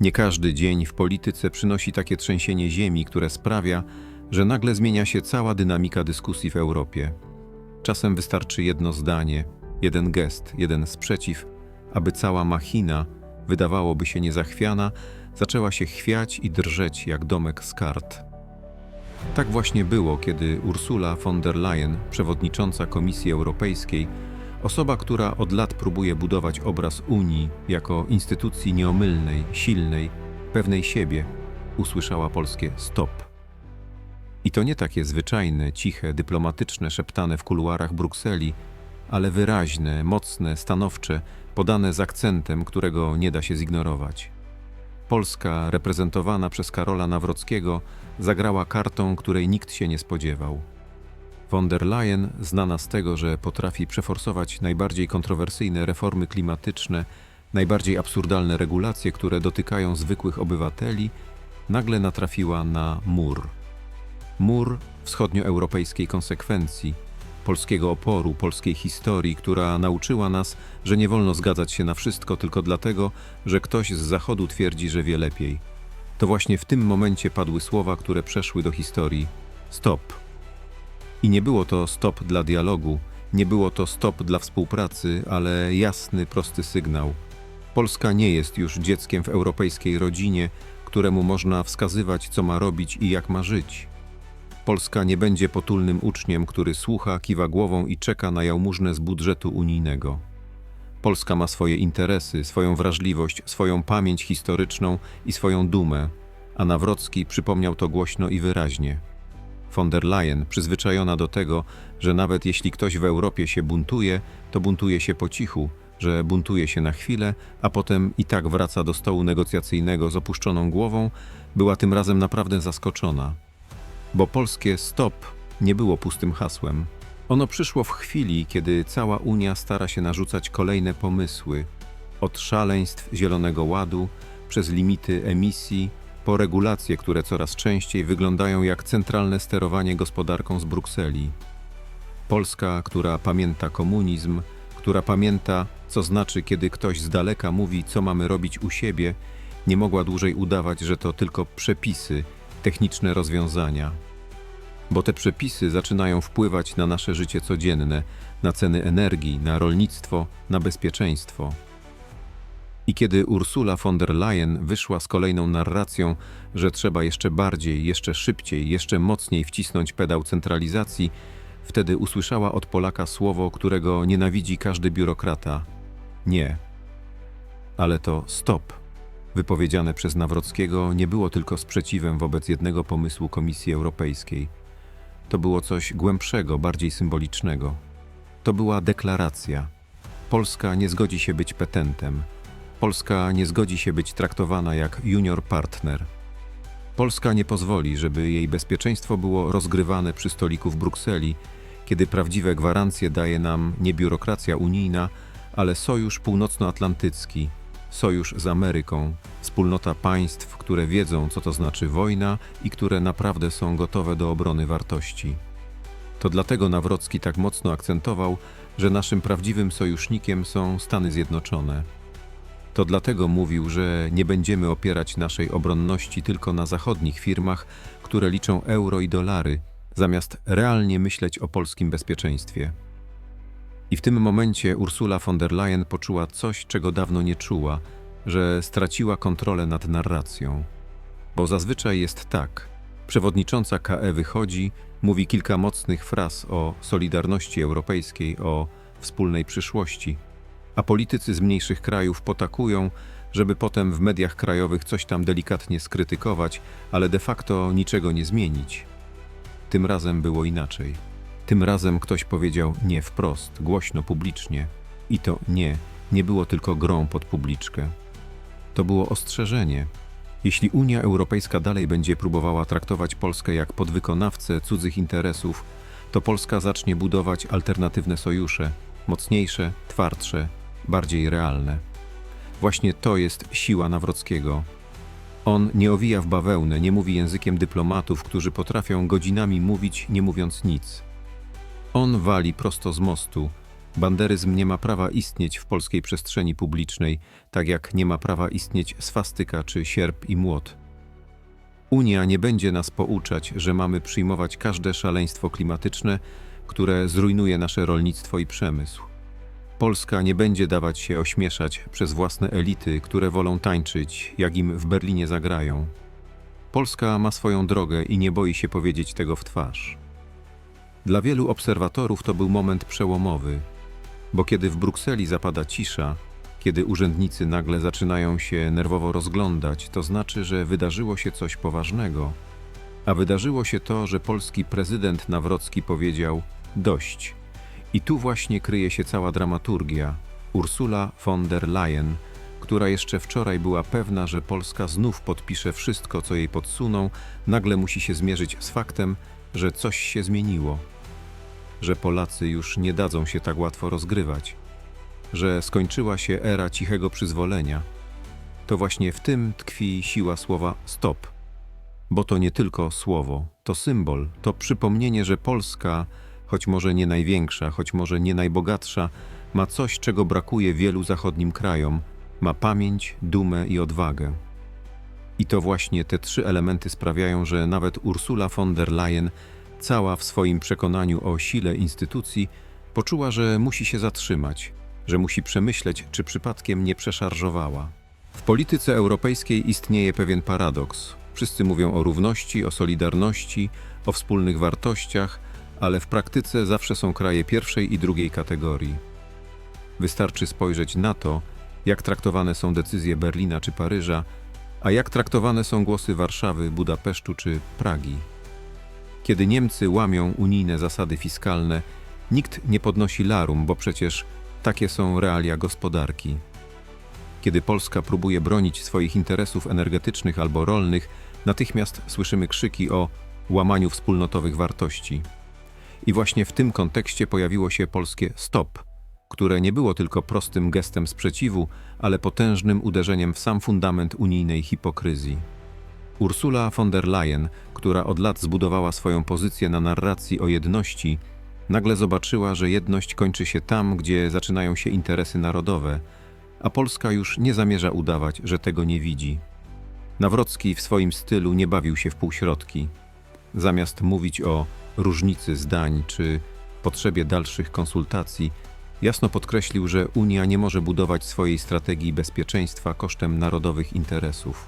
Nie każdy dzień w polityce przynosi takie trzęsienie ziemi, które sprawia, że nagle zmienia się cała dynamika dyskusji w Europie. Czasem wystarczy jedno zdanie, jeden gest, jeden sprzeciw, aby cała machina, wydawałoby się niezachwiana, zaczęła się chwiać i drżeć jak domek z kart. Tak właśnie było, kiedy Ursula von der Leyen, przewodnicząca Komisji Europejskiej, osoba, która od lat próbuje budować obraz Unii jako instytucji nieomylnej, silnej, pewnej siebie, usłyszała polskie stop. I to nie takie zwyczajne, ciche, dyplomatyczne, szeptane w kuluarach Brukseli, ale wyraźne, mocne, stanowcze, podane z akcentem, którego nie da się zignorować. Polska, reprezentowana przez Karola Nawrockiego, zagrała kartą, której nikt się nie spodziewał. Von der Leyen, znana z tego, że potrafi przeforsować najbardziej kontrowersyjne reformy klimatyczne, najbardziej absurdalne regulacje, które dotykają zwykłych obywateli, nagle natrafiła na mur. Mur wschodnioeuropejskiej konsekwencji, polskiego oporu, polskiej historii, która nauczyła nas, że nie wolno zgadzać się na wszystko tylko dlatego, że ktoś z zachodu twierdzi, że wie lepiej. To właśnie w tym momencie padły słowa, które przeszły do historii: stop. I nie było to stop dla dialogu, nie było to stop dla współpracy, ale jasny, prosty sygnał. Polska nie jest już dzieckiem w europejskiej rodzinie, któremu można wskazywać, co ma robić i jak ma żyć. Polska nie będzie potulnym uczniem, który słucha, kiwa głową i czeka na jałmużnę z budżetu unijnego. Polska ma swoje interesy, swoją wrażliwość, swoją pamięć historyczną i swoją dumę, a Nawrocki przypomniał to głośno i wyraźnie. Von der Leyen, przyzwyczajona do tego, że nawet jeśli ktoś w Europie się buntuje, to buntuje się po cichu, że buntuje się na chwilę, a potem i tak wraca do stołu negocjacyjnego z opuszczoną głową, była tym razem naprawdę zaskoczona. Bo polskie stop nie było pustym hasłem. Ono przyszło w chwili, kiedy cała Unia stara się narzucać kolejne pomysły, od szaleństw Zielonego Ładu, przez limity emisji, po regulacje, które coraz częściej wyglądają jak centralne sterowanie gospodarką z Brukseli. Polska, która pamięta komunizm, która pamięta, co znaczy, kiedy ktoś z daleka mówi, co mamy robić u siebie, nie mogła dłużej udawać, że to tylko przepisy, techniczne rozwiązania. Bo te przepisy zaczynają wpływać na nasze życie codzienne, na ceny energii, na rolnictwo, na bezpieczeństwo. I kiedy Ursula von der Leyen wyszła z kolejną narracją, że trzeba jeszcze bardziej, jeszcze szybciej, jeszcze mocniej wcisnąć pedał centralizacji, wtedy usłyszała od Polaka słowo, którego nienawidzi każdy biurokrata: nie. Ale to stop, wypowiedziane przez Nawrockiego, nie było tylko sprzeciwem wobec jednego pomysłu Komisji Europejskiej. To było coś głębszego, bardziej symbolicznego. To była deklaracja. Polska nie zgodzi się być petentem. Polska nie zgodzi się być traktowana jak junior partner. Polska nie pozwoli, żeby jej bezpieczeństwo było rozgrywane przy stoliku w Brukseli, kiedy prawdziwe gwarancje daje nam nie biurokracja unijna, ale sojusz północnoatlantycki, sojusz z Ameryką, wspólnota państw, które wiedzą, co to znaczy wojna i które naprawdę są gotowe do obrony wartości. To dlatego Nawrocki tak mocno akcentował, że naszym prawdziwym sojusznikiem są Stany Zjednoczone. To dlatego mówił, że nie będziemy opierać naszej obronności tylko na zachodnich firmach, które liczą euro i dolary, zamiast realnie myśleć o polskim bezpieczeństwie. I w tym momencie Ursula von der Leyen poczuła coś, czego dawno nie czuła, że straciła kontrolę nad narracją. Bo zazwyczaj jest tak: przewodnicząca KE wychodzi, mówi kilka mocnych fraz o solidarności europejskiej, o wspólnej przyszłości, a politycy z mniejszych krajów potakują, żeby potem w mediach krajowych coś tam delikatnie skrytykować, ale de facto niczego nie zmienić. Tym razem było inaczej. Tym razem ktoś powiedział nie wprost, głośno, publicznie. I to nie, nie było tylko grą pod publiczkę. To było ostrzeżenie. Jeśli Unia Europejska dalej będzie próbowała traktować Polskę jak podwykonawcę cudzych interesów, to Polska zacznie budować alternatywne sojusze, mocniejsze, twardsze, bardziej realne. Właśnie to jest siła Nawrockiego. On nie owija w bawełnę, nie mówi językiem dyplomatów, którzy potrafią godzinami mówić, nie mówiąc nic. On wali prosto z mostu, Banderyzm nie ma prawa istnieć w polskiej przestrzeni publicznej, tak jak nie ma prawa istnieć swastyka czy sierp i młot. Unia nie będzie nas pouczać, że mamy przyjmować każde szaleństwo klimatyczne, które zrujnuje nasze rolnictwo i przemysł. Polska nie będzie dawać się ośmieszać przez własne elity, które wolą tańczyć, jak im w Berlinie zagrają. Polska ma swoją drogę i nie boi się powiedzieć tego w twarz. Dla wielu obserwatorów to był moment przełomowy, bo kiedy w Brukseli zapada cisza, kiedy urzędnicy nagle zaczynają się nerwowo rozglądać, to znaczy, że wydarzyło się coś poważnego. A wydarzyło się to, że polski prezydent Nawrocki powiedział: Dość. I tu właśnie kryje się cała dramaturgia. Ursula von der Leyen, która jeszcze wczoraj była pewna, że Polska znów podpisze wszystko, co jej podsuną, nagle musi się zmierzyć z faktem, że coś się zmieniło. Że Polacy już nie dadzą się tak łatwo rozgrywać. Że skończyła się era cichego przyzwolenia. To właśnie w tym tkwi siła słowa stop. Bo to nie tylko słowo, to symbol, to przypomnienie, że Polska, choć może nie największa, choć może nie najbogatsza, ma coś, czego brakuje wielu zachodnim krajom ma pamięć, dumę i odwagę. I to właśnie te trzy elementy sprawiają, że nawet Ursula von der Leyen, cała w swoim przekonaniu o sile instytucji, poczuła, że musi się zatrzymać, że musi przemyśleć, czy przypadkiem nie przeszarżowała. W polityce europejskiej istnieje pewien paradoks. Wszyscy mówią o równości, o solidarności, o wspólnych wartościach, ale w praktyce zawsze są kraje pierwszej i drugiej kategorii. Wystarczy spojrzeć na to, jak traktowane są decyzje Berlina czy Paryża, a jak traktowane są głosy Warszawy, Budapesztu czy Pragi. Kiedy Niemcy łamią unijne zasady fiskalne, nikt nie podnosi larum, bo przecież takie są realia gospodarki. Kiedy Polska próbuje bronić swoich interesów energetycznych albo rolnych, natychmiast słyszymy krzyki o łamaniu wspólnotowych wartości. I właśnie w tym kontekście pojawiło się polskie stop które nie było tylko prostym gestem sprzeciwu, ale potężnym uderzeniem w sam fundament unijnej hipokryzji. Ursula von der Leyen, która od lat zbudowała swoją pozycję na narracji o jedności, nagle zobaczyła, że jedność kończy się tam, gdzie zaczynają się interesy narodowe, a Polska już nie zamierza udawać, że tego nie widzi. Nawrocki w swoim stylu nie bawił się w półśrodki. Zamiast mówić o różnicy zdań czy potrzebie dalszych konsultacji, Jasno podkreślił, że Unia nie może budować swojej strategii bezpieczeństwa kosztem narodowych interesów.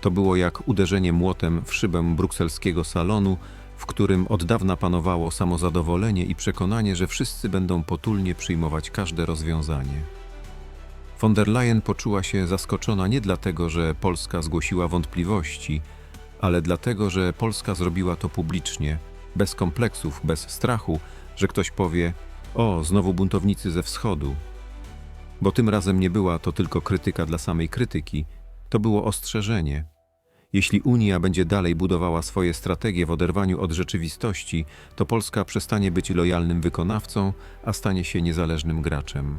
To było jak uderzenie młotem w szybę brukselskiego salonu, w którym od dawna panowało samozadowolenie i przekonanie, że wszyscy będą potulnie przyjmować każde rozwiązanie. Von der Leyen poczuła się zaskoczona nie dlatego, że Polska zgłosiła wątpliwości, ale dlatego, że Polska zrobiła to publicznie, bez kompleksów, bez strachu, że ktoś powie: o, znowu buntownicy ze wschodu. Bo tym razem nie była to tylko krytyka dla samej krytyki, to było ostrzeżenie. Jeśli Unia będzie dalej budowała swoje strategie w oderwaniu od rzeczywistości, to Polska przestanie być lojalnym wykonawcą, a stanie się niezależnym graczem.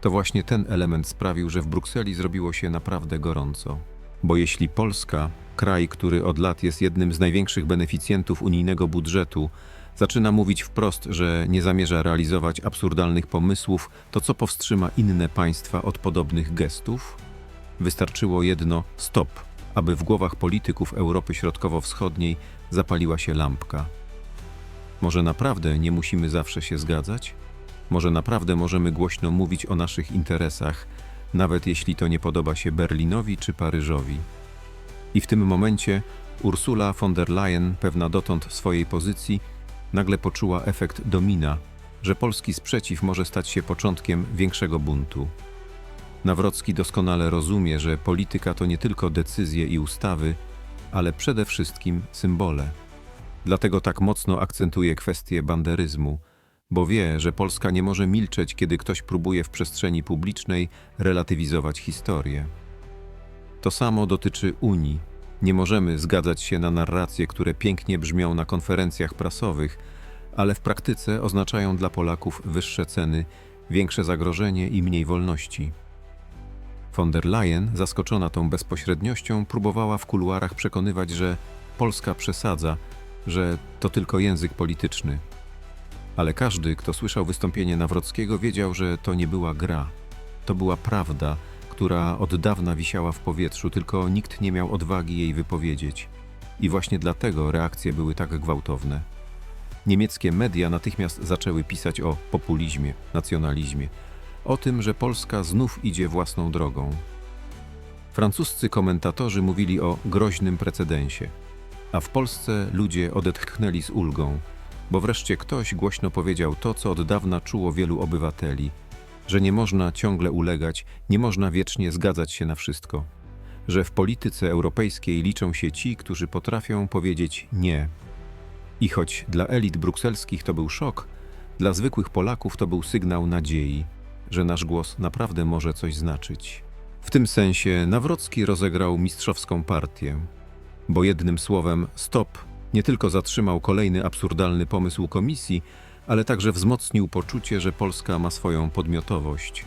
To właśnie ten element sprawił, że w Brukseli zrobiło się naprawdę gorąco. Bo jeśli Polska, kraj, który od lat jest jednym z największych beneficjentów unijnego budżetu, Zaczyna mówić wprost, że nie zamierza realizować absurdalnych pomysłów, to co powstrzyma inne państwa od podobnych gestów? Wystarczyło jedno stop, aby w głowach polityków Europy Środkowo-Wschodniej zapaliła się lampka. Może naprawdę nie musimy zawsze się zgadzać? Może naprawdę możemy głośno mówić o naszych interesach, nawet jeśli to nie podoba się Berlinowi czy Paryżowi. I w tym momencie Ursula von der Leyen, pewna dotąd swojej pozycji, nagle poczuła efekt domina, że polski sprzeciw może stać się początkiem większego buntu. Nawrocki doskonale rozumie, że polityka to nie tylko decyzje i ustawy, ale przede wszystkim symbole. Dlatego tak mocno akcentuje kwestię banderyzmu, bo wie, że Polska nie może milczeć, kiedy ktoś próbuje w przestrzeni publicznej relatywizować historię. To samo dotyczy Unii. Nie możemy zgadzać się na narracje, które pięknie brzmią na konferencjach prasowych, ale w praktyce oznaczają dla Polaków wyższe ceny, większe zagrożenie i mniej wolności. Von der Leyen, zaskoczona tą bezpośredniością, próbowała w kuluarach przekonywać, że Polska przesadza, że to tylko język polityczny. Ale każdy, kto słyszał wystąpienie Nawrockiego, wiedział, że to nie była gra. To była prawda, która od dawna wisiała w powietrzu, tylko nikt nie miał odwagi jej wypowiedzieć. I właśnie dlatego reakcje były tak gwałtowne. Niemieckie media natychmiast zaczęły pisać o populizmie, nacjonalizmie, o tym, że Polska znów idzie własną drogą. Francuscy komentatorzy mówili o groźnym precedensie, a w Polsce ludzie odetchnęli z ulgą, bo wreszcie ktoś głośno powiedział to, co od dawna czuło wielu obywateli, że nie można ciągle ulegać, nie można wiecznie zgadzać się na wszystko, że w polityce europejskiej liczą się ci, którzy potrafią powiedzieć nie. I choć dla elit brukselskich to był szok, dla zwykłych Polaków to był sygnał nadziei, że nasz głos naprawdę może coś znaczyć. W tym sensie Nawrocki rozegrał mistrzowską partię, bo jednym słowem stop nie tylko zatrzymał kolejny absurdalny pomysł komisji, ale także wzmocnił poczucie, że Polska ma swoją podmiotowość.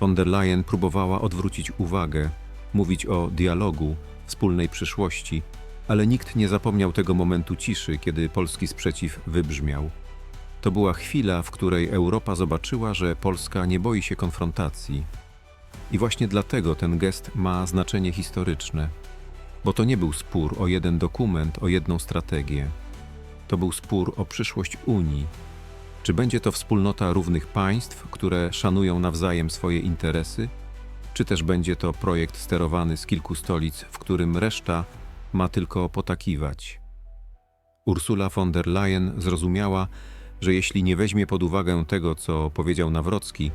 Von der Leyen próbowała odwrócić uwagę, mówić o dialogu, wspólnej przyszłości, ale nikt nie zapomniał tego momentu ciszy, kiedy polski sprzeciw wybrzmiał. To była chwila, w której Europa zobaczyła, że Polska nie boi się konfrontacji. I właśnie dlatego ten gest ma znaczenie historyczne, bo to nie był spór o jeden dokument, o jedną strategię. To był spór o przyszłość Unii. Czy będzie to wspólnota równych państw, które szanują nawzajem swoje interesy, czy też będzie to projekt sterowany z kilku stolic, w którym reszta ma tylko potakiwać? Ursula von der Leyen zrozumiała, że jeśli nie weźmie pod uwagę tego, co powiedział Nawrocki,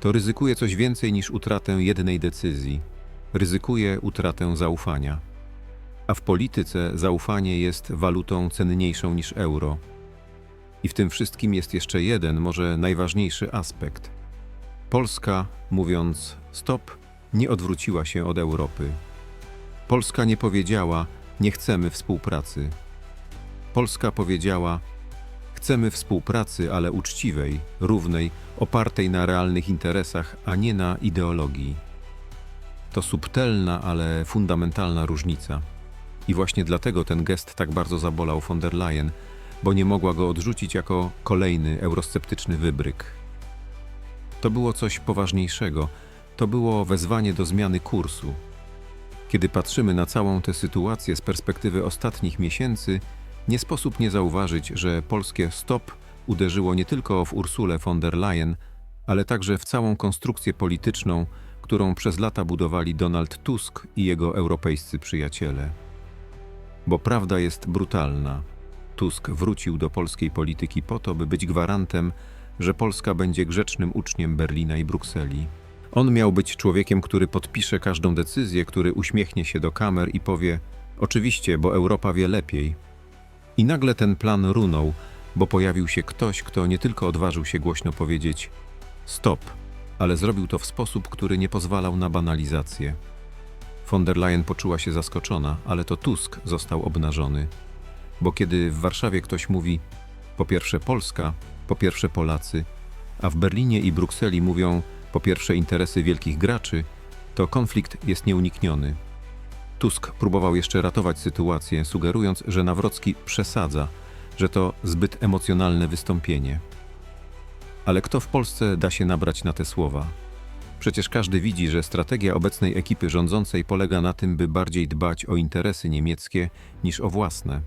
to ryzykuje coś więcej niż utratę jednej decyzji. Ryzykuje utratę zaufania. A w polityce zaufanie jest walutą cenniejszą niż euro. I w tym wszystkim jest jeszcze jeden, może najważniejszy aspekt. Polska, mówiąc stop, nie odwróciła się od Europy. Polska nie powiedziała, nie chcemy współpracy. Polska powiedziała, chcemy współpracy, ale uczciwej, równej, opartej na realnych interesach, a nie na ideologii. To subtelna, ale fundamentalna różnica. I właśnie dlatego ten gest tak bardzo zabolał von der Leyen, bo nie mogła go odrzucić jako kolejny eurosceptyczny wybryk. To było coś poważniejszego, to było wezwanie do zmiany kursu. Kiedy patrzymy na całą tę sytuację z perspektywy ostatnich miesięcy, nie sposób nie zauważyć, że polskie stop uderzyło nie tylko w Ursulę von der Leyen, ale także w całą konstrukcję polityczną, którą przez lata budowali Donald Tusk i jego europejscy przyjaciele. Bo prawda jest brutalna. Tusk wrócił do polskiej polityki po to, by być gwarantem, że Polska będzie grzecznym uczniem Berlina i Brukseli. On miał być człowiekiem, który podpisze każdą decyzję, który uśmiechnie się do kamer i powie: Oczywiście, bo Europa wie lepiej. I nagle ten plan runął, bo pojawił się ktoś, kto nie tylko odważył się głośno powiedzieć: Stop, ale zrobił to w sposób, który nie pozwalał na banalizację. Von der Leyen poczuła się zaskoczona, ale to Tusk został obnażony. Bo kiedy w Warszawie ktoś mówi po pierwsze Polska, po pierwsze Polacy, a w Berlinie i Brukseli mówią po pierwsze interesy wielkich graczy, to konflikt jest nieunikniony. Tusk próbował jeszcze ratować sytuację, sugerując, że Nawrocki przesadza, że to zbyt emocjonalne wystąpienie. Ale kto w Polsce da się nabrać na te słowa? Przecież każdy widzi, że strategia obecnej ekipy rządzącej polega na tym, by bardziej dbać o interesy niemieckie niż o własne.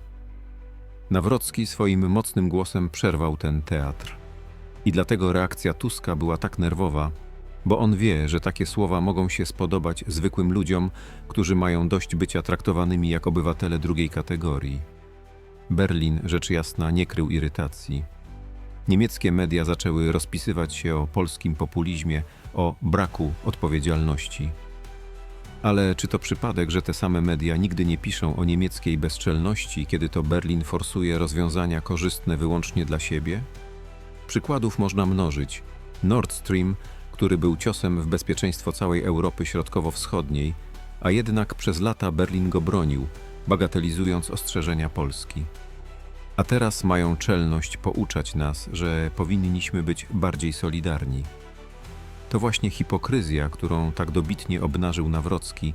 Nawrocki swoim mocnym głosem przerwał ten teatr. I dlatego reakcja Tuska była tak nerwowa, bo on wie, że takie słowa mogą się spodobać zwykłym ludziom, którzy mają dość bycia traktowanymi jak obywatele drugiej kategorii. Berlin, rzecz jasna, nie krył irytacji. Niemieckie media zaczęły rozpisywać się o polskim populizmie, o braku odpowiedzialności. Ale czy to przypadek, że te same media nigdy nie piszą o niemieckiej bezczelności, kiedy to Berlin forsuje rozwiązania korzystne wyłącznie dla siebie? Przykładów można mnożyć. Nord Stream, który był ciosem w bezpieczeństwo całej Europy Środkowo-Wschodniej, a jednak przez lata Berlin go bronił, bagatelizując ostrzeżenia Polski. A teraz mają czelność pouczać nas, że powinniśmy być bardziej solidarni. To właśnie hipokryzja, którą tak dobitnie obnażył Nawrocki,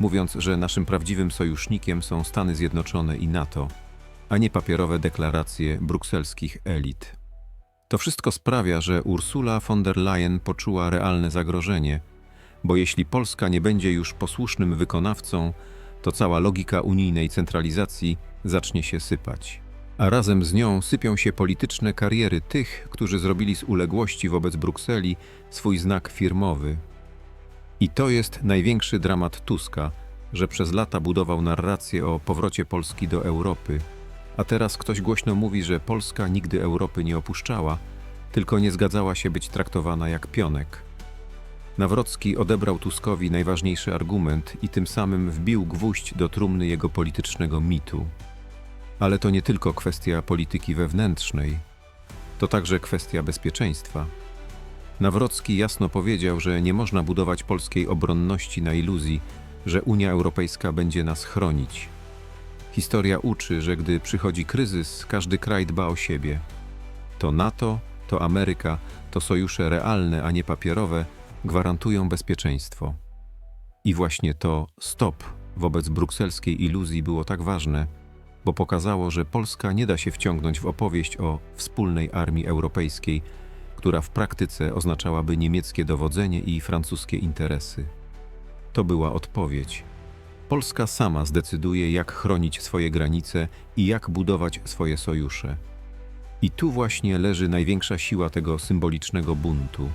mówiąc, że naszym prawdziwym sojusznikiem są Stany Zjednoczone i NATO, a nie papierowe deklaracje brukselskich elit. To wszystko sprawia, że Ursula von der Leyen poczuła realne zagrożenie, bo jeśli Polska nie będzie już posłusznym wykonawcą, to cała logika unijnej centralizacji zacznie się sypać. A razem z nią sypią się polityczne kariery tych, którzy zrobili z uległości wobec Brukseli swój znak firmowy. I to jest największy dramat Tuska, że przez lata budował narrację o powrocie Polski do Europy, a teraz ktoś głośno mówi, że Polska nigdy Europy nie opuszczała, tylko nie zgadzała się być traktowana jak pionek. Nawrocki odebrał Tuskowi najważniejszy argument i tym samym wbił gwóźdź do trumny jego politycznego mitu. Ale to nie tylko kwestia polityki wewnętrznej, to także kwestia bezpieczeństwa. Nawrocki jasno powiedział, że nie można budować polskiej obronności na iluzji, że Unia Europejska będzie nas chronić. Historia uczy, że gdy przychodzi kryzys, każdy kraj dba o siebie. To NATO, to Ameryka, to sojusze realne, a nie papierowe gwarantują bezpieczeństwo. I właśnie to stop wobec brukselskiej iluzji było tak ważne, bo pokazało, że Polska nie da się wciągnąć w opowieść o wspólnej armii europejskiej, która w praktyce oznaczałaby niemieckie dowodzenie i francuskie interesy. To była odpowiedź. Polska sama zdecyduje, jak chronić swoje granice i jak budować swoje sojusze. I tu właśnie leży największa siła tego symbolicznego buntu.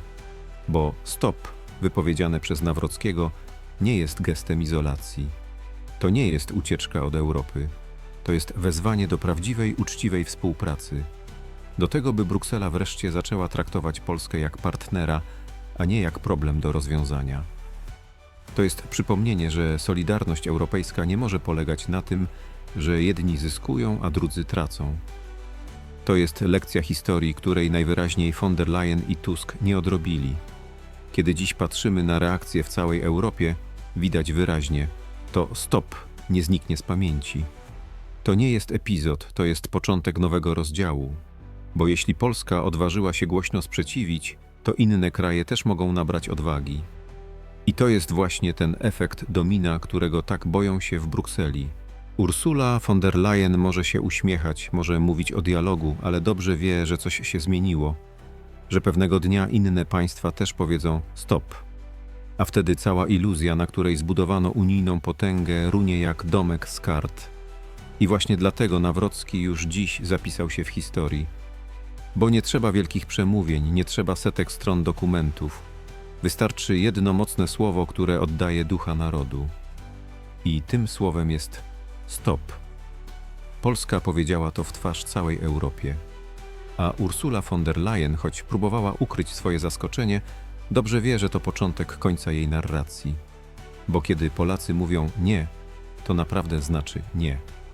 Bo stop, wypowiedziane przez Nawrockiego, nie jest gestem izolacji. To nie jest ucieczka od Europy. To jest wezwanie do prawdziwej, uczciwej współpracy. Do tego, by Bruksela wreszcie zaczęła traktować Polskę jak partnera, a nie jak problem do rozwiązania. To jest przypomnienie, że solidarność europejska nie może polegać na tym, że jedni zyskują, a drudzy tracą. To jest lekcja historii, której najwyraźniej von der Leyen i Tusk nie odrobili. Kiedy dziś patrzymy na reakcje w całej Europie, widać wyraźnie, to stop nie zniknie z pamięci. To nie jest epizod, to jest początek nowego rozdziału. Bo jeśli Polska odważyła się głośno sprzeciwić, to inne kraje też mogą nabrać odwagi. I to jest właśnie ten efekt domina, którego tak boją się w Brukseli. Ursula von der Leyen może się uśmiechać, może mówić o dialogu, ale dobrze wie, że coś się zmieniło, że pewnego dnia inne państwa też powiedzą stop. A wtedy cała iluzja, na której zbudowano unijną potęgę, runie jak domek z kart. I właśnie dlatego Nawrocki już dziś zapisał się w historii. Bo nie trzeba wielkich przemówień, nie trzeba setek stron dokumentów. Wystarczy jedno mocne słowo, które oddaje ducha narodu. I tym słowem jest stop. Polska powiedziała to w twarz całej Europie. A Ursula von der Leyen, choć próbowała ukryć swoje zaskoczenie, dobrze wie, że to początek końca jej narracji. Bo kiedy Polacy mówią nie, to naprawdę znaczy nie.